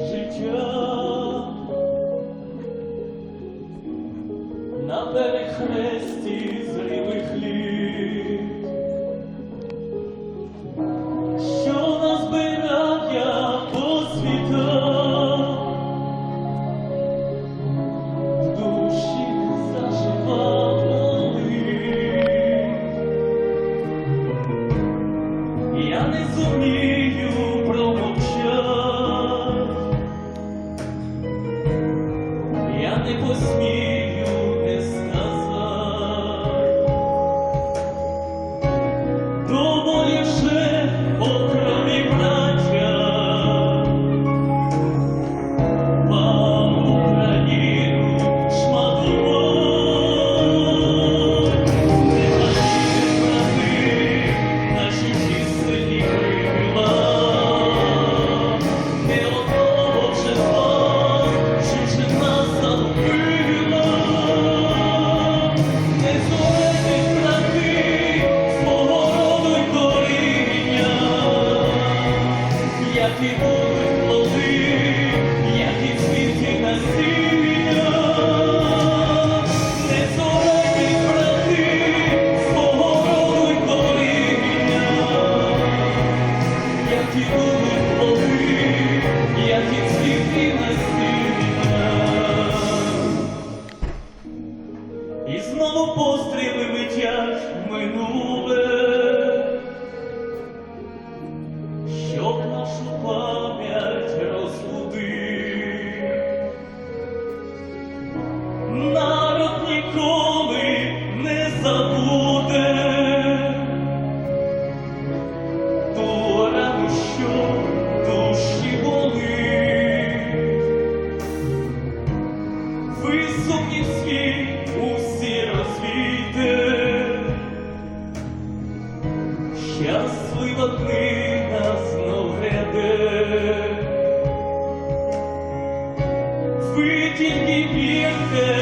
життя. На перехресті зривих літ, що назбирав я по в душі заживав молив, я не зумів. не посмій. і знову постріли летять в минуле, щоб нашу пам'ять розбудив. народ ніколи не забуде, ту що душі болить. Високий світ Yeah.